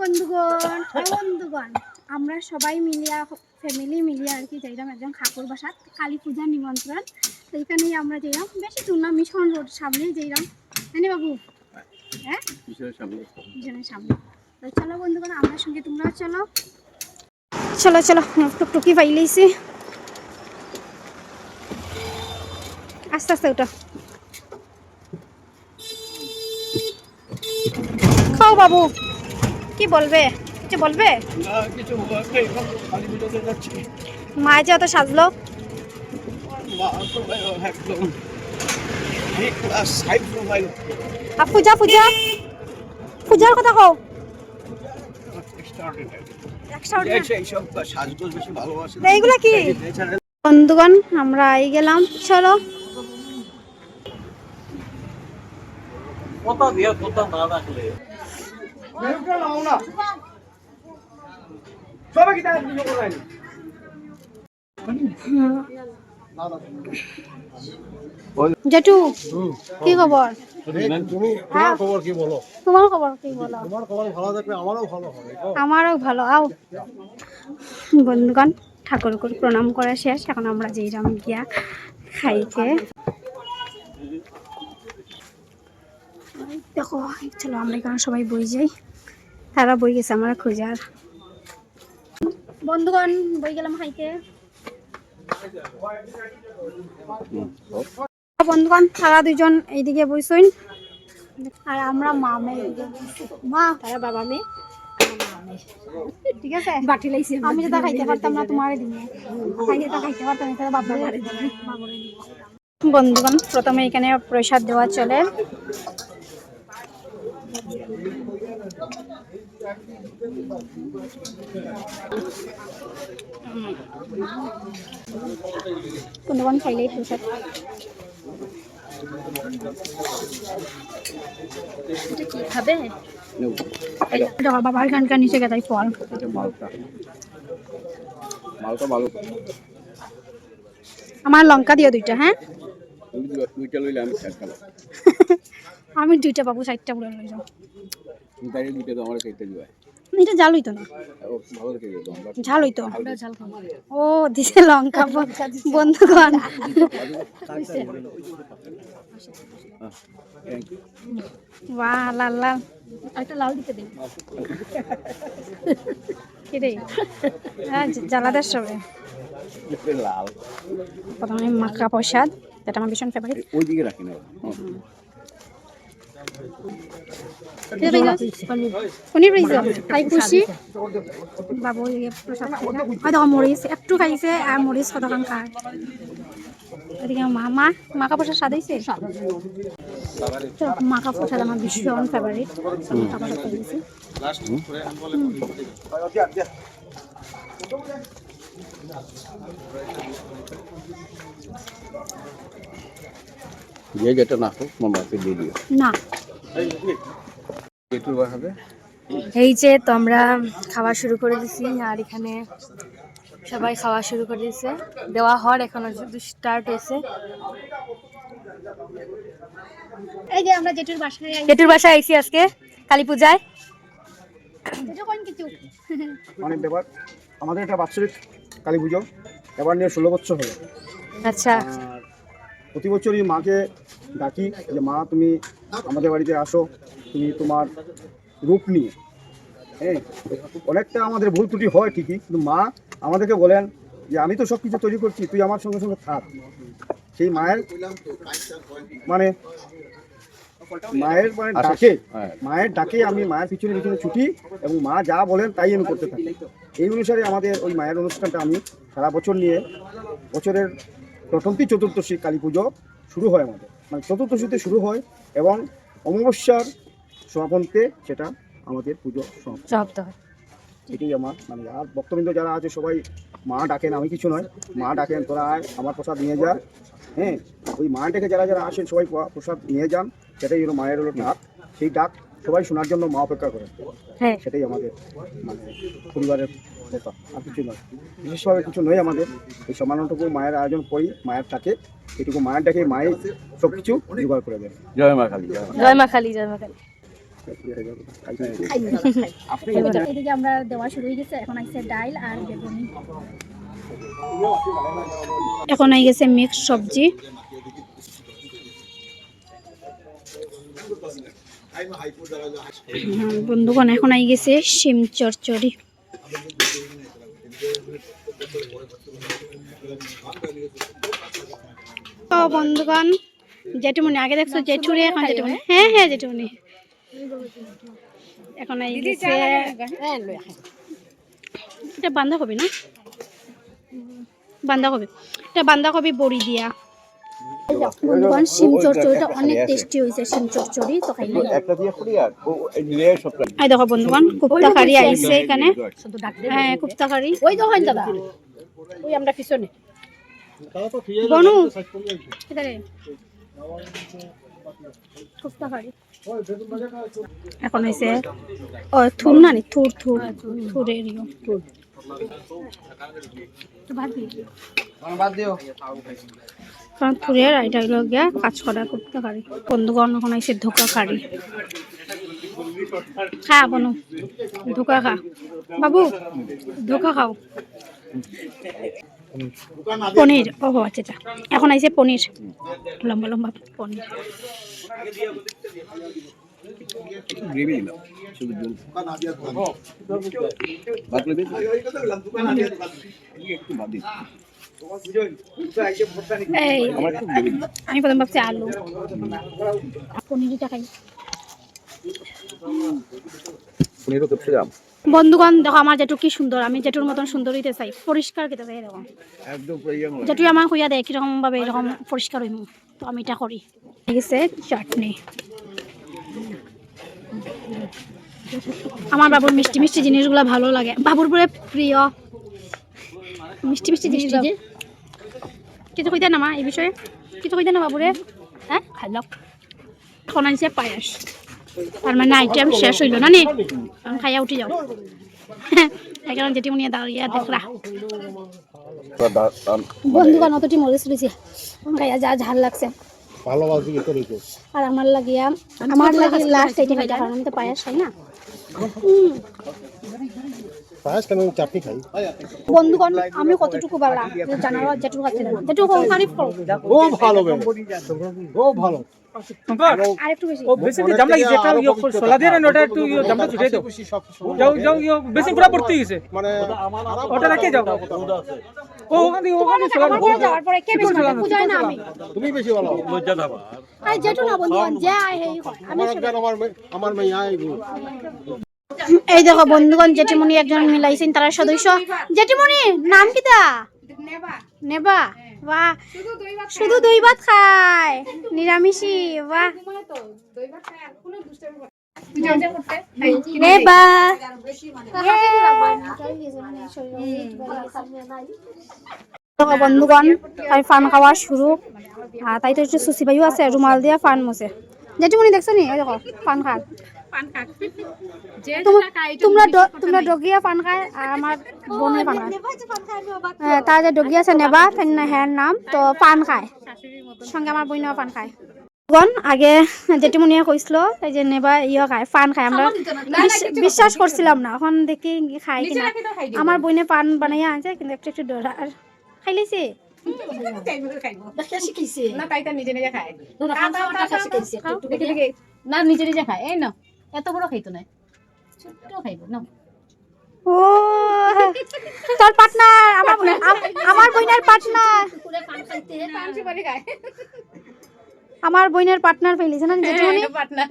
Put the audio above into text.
বন্ধুগণ বন্ধুগণ। আমরা সবাই মিলিয়া ফ্যামিলি মিলিয়ে আর কি যাইলাম একজন ঠাকুর বাসাত কালী পূজার নিমন্ত্রণ। তো এখানেই আমরা যাইলাম বেশি দূর না মিশন রোড সামনেই যাইলাম জানি বাবু? হ্যাঁ? সামনে। তো চলো বন্ধুগণ আমার সঙ্গে তোমরা চলো। চলো চলো টুকটুকি পাইলেইছি আস্তে আস্তে ওটা খাও বাবু। কি বলবে? কিছু বলবে? মায়ে যে অত সাজলো? মা এই পূজা পূজা? পূজার কথা কও। এইগুলা কি? বন্ধুগণ আমরা আই গেলাম। চলো। কথা দিয়ে কথা না রাখলে? জেঠু কি খবর? হ্যাঁ, খবর কি বলো? তোমার খবর কি বলো? তোমার খবর ভালো থাকলে আমারও ভালো হবে গো। আমারও ভালো। আও। বন্ধুগণ ঠাকুরকে প্রণাম করা শেষ। এখন আমরা যেইরাম গিয়া খাইতে। দেখো চলো আমরা এখানে সবাই বই যাই। তারা বই গেছে আমরা খোঁজার বন্ধুগণ বই গেলাম খাইতে বন্ধুগণ তারা দুজন এইদিকে বইছইন আর আমরা মা মেয়ে মা তারা বাবা মেয়ে। ঠিক আছে? বাটি লাইছি। আমি যেটা খাইতে পারতাম না তোমারে দিব খাইতে খাইতে পারতাম না তাহলে বাবা মারে দিব বন্ধুগণ প্রথমে এখানে প্রসাদ দেওয়া চলে। বন্ধুগণ খাইলেই প্রসাদ এটা কি খাবে? বাবার গানকার নিচে গেতাই ফল। এটা মালটা। মালটা ভালো। আমার লঙ্কা দিও দুইটা হ্যাঁ? দুইটা লইলে আমি চারটা আমি দুইটা পাবো চারটা পুরো লই যাও। তো আমার দিবা। এটা জাল হইতো না। ভালো ঝাল হইতো ও দিছে লঙ্কা ব- বন্ধুগণ। বাহ লাল লাল একটা লাল দিতে দিন। কি রে? হ্যাঁ জ্বালাদার সবে লাল। প্রথমে মাখা প্রসাদ যেটা আমার ভীষণ ফেভারিট ওই দিকে রাখি না। পনির রয়েছে তাই খুশি বাবু ইয়ে প্রসাদ খাইলা দেখো মরিচ একটু খাইছে আর মরিচ কতক্ষণ খায় এদিকে মা মা মাকা প্রসাদ তো মাকা প্রসাদ আমার ভীষণ ফেভারিট মাকা যে যেটা না হোক মামাকে দিয়ে দিও। না। একটু এই যে তো আমরা খাওয়া শুরু করে দিছি আর এখানে সবাই খাওয়া শুরু করে দিয়েছে দেওয়া হর এখনও শুধু স্টার্ট হয়েছে। এই যে আমরা জেঠুর বাসায় জেঠুর বাসায় আইছি আজকে কালী পূজায়। কোন মানে ব্যাপার আমাদের একটা বাৎসরিক কালী পুজো এবার নিয়ে ষোলো বছর হলো। আচ্ছা। প্রতি বছরই মাকে ডাকি যে মা তুমি আমাদের বাড়িতে আসো তুমি তোমার রূপ নিয়ে। হ্যাঁ অনেকটা আমাদের ভুল ত্রুটি হয় ঠিকই কিন্তু মা আমাদেরকে বলেন যে আমি তো সব কিছু তৈরি করছি তুই আমার সঙ্গে সঙ্গে থাক। সেই মায়ের মানে মায়ের মানে ডাকে হ্যাঁ। মায়ের ডাকে আমি মায়ের পিছনে পিছনে ছুটি এবং মা যা বলেন তাই আমি করতে থাকি। এই অনুসারে আমাদের ওই মায়ের অনুষ্ঠানটা আমি সারা বছর নিয়ে বছরের প্রথমটি চতুর্দশী কালী পুজো শুরু হয় আমাদের। মানে চতুর্দশীতে শুরু হয় এবং অমাবস্যার সমাপনতে সেটা আমাদের পুজো জব্দ হয়। এটাই আমার মানে আর ভক্তবৃন্দ যারা আছে সবাই মা ডাকেন আমি কিছু নয়। মা ডাকেন তোরা আয় আমার প্রসাদ নিয়ে যা। হ্যাঁ ওই মা ডেকে যারা যারা আসেন সবাই প্রসাদ নিয়ে যান। সেটাই হলো মায়ের হলো ডাক। সেই ডাক সবাই শোনার জন্য মা অপেক্ষা করে। হ্যাঁ। সেটাই আমাদের মানে পরিবারের কথা। আর কিছু নয়। বিশেষভাবে কিছু নয় আমাদের। এই সামান্যটুকু মায়ের আয়োজন করি মায়ের ডাকে। এটুকু মায়ের ডাকে মায়ের সব কিছু জোগাড় করে দেয়। জয় মা কালী জয় মা কালী। জয় মা কালী এদিকে আমরা দেওয়া শুরু হয়ে গেছে। এখন আইছে ডাইল আর বেগুনি। এখন আই গেছে মিক্স সবজি। বন্ধুগণ এখন আই গেছে শিম চচ্চড়ি ও বন্ধুগণ জেঠুমনি আগে দেখছ জেঠুরে এখন জেঠুমনি হ্যাঁ হ্যাঁ জেঠুমনি এখন আই গেছে। এটা বাঁধাকপি না? বাঁধাকপি এটা বাঁধাকপি বড়ি দিয়া। বন্ধুগণ শিম চচ্চড়িটা অনেক টেস্টি হয়েছে শিম চচ্চড়ি তো খাই নাই এই দেখো বন্ধুগণ কুপ্তা কারি আইছে এখানে। হ্যাঁ কুপ্তা কারি। ওই তো দাদা। ওই আমরা পিছনে। বনু। কুপ্তা কারি। এখন হইছে ও থুর না নি থুর থুর থুরে রিও কারণ থুরের এটা হলো গিয়া কাজ করা কুপ্তা কারি বন্ধুগণ এখন আইছে ধোকা কারি খা বনু ধোকা খা। বাবু ধোকা খাও। পনির। ও আচ্ছা আচ্ছা। এখন আইছে পনির। লম্বা লম্বা পনির। আমি প্রথম ভাবছি আলু। পনিরটা খাই পনেরো করতে যাম বন্ধুগণ দেখো আমার জেঠু কি সুন্দর আমি জেঠুর মতন সুন্দর হইতে চাই। পরিষ্কার খেতে চাই দেখো। একদম প্রিয় জেঠু আমার হইয়া দেয় কীরকম ভাবে এরকম পরিষ্কার হইম। তো আমি এটা করি। এই গেছে চাটনি। আমার বাবুর মিষ্টি মিষ্টি জিনিসগুলো ভালো লাগে। বাবুর পরে প্রিয় মিষ্টি মিষ্টি জিনিস কিছু কইতে না মা এই বিষয়ে? কিছু কইতে না বাবুরে? হ্যাঁ? খাইলক এখন আনছে পায়াস। তার মানে আইটেম শেষ হইল না নি? খাইয়া উঠি যাও। এখন যেটি মনে দাঁড়িয়ে দেখরা বন্ধুগণ অতটি মরিচ রয়েছে খাইয়া যা, ঝাল লাগছে। ভালোবাসি কি করি আর আমার লাগিয়া আমার লাগে লাস্ট খাইটা কারণ তো পায়াস খাই না। পায়েস কেন চাটনি খাই? বন্ধুগণ আমি কতটুকু জানার যেটুকু খাচ্ছি না। যেটুকু তারিফ করো ও ভালো ও ভালো। আর বেশি। ও বেশি দিয়ে জাম লাগিছে একটা ইয়ে সোলা দিয়ে না ওটা একটু ইয়ে জামটা ছুটে দাও। যাও যাও ইয়ে বেশি পুরা ভর্তি গেছে। মানে ওটা রাখে যাও ও ওখান ওখানে সোলা যাওয়ার পরে কে বেশি খাবে? পূজায় না আমি। তুমি বেশি ভালো আর যেটু না বন্ধুগণ যে হেই আমি আমার আমার মেয়ে- আমার এই দেখো বন্ধুগণ জেঠিমণি একজন মিলাইছেন তারা সদস্য। জেঠিমণি নাম কিতা নেবা। বাহ। শুধু দই ভাত খায়। নিরামিষি বাহ। দেখো বন্ধুগণ তাই ফান খাওয়া শুরু। আর তাই তো একটু সুসি ভাইও আছে রুমাল দিয়া ফান মুছে। জেঠিমণি দেখছ নি? এই দেখো ফান খান তোমরা ডগিয়া পান খায় আর আমার বোনে পান খায়। হ্যাঁ, তার যে ডগি আছে নেবা হ্যার নাম তো পান খায়। সঙ্গে আমার বইনাও পান খায়। গণ আগে জেঠিমনিয়া কইছিল এই যে নেবা ইয়ে খায় পান খায় আমরা বিশ্বাস করছিলাম না এখন দেখি খাই কিনা। আমার বইনে পান বানাইয়া আনছে কিন্তু একটু একটু ডরা আর খাই লাইছে না নিজে নিজে খায় এই না এত বড় খাইতো না ছোট্ট খাইবো না। ও তোর পার্টনার আমার আম- আমার বইনের পার্টনার আমার বইনের পার্টনার পেলিছে না জেঠিমনি পার্টনার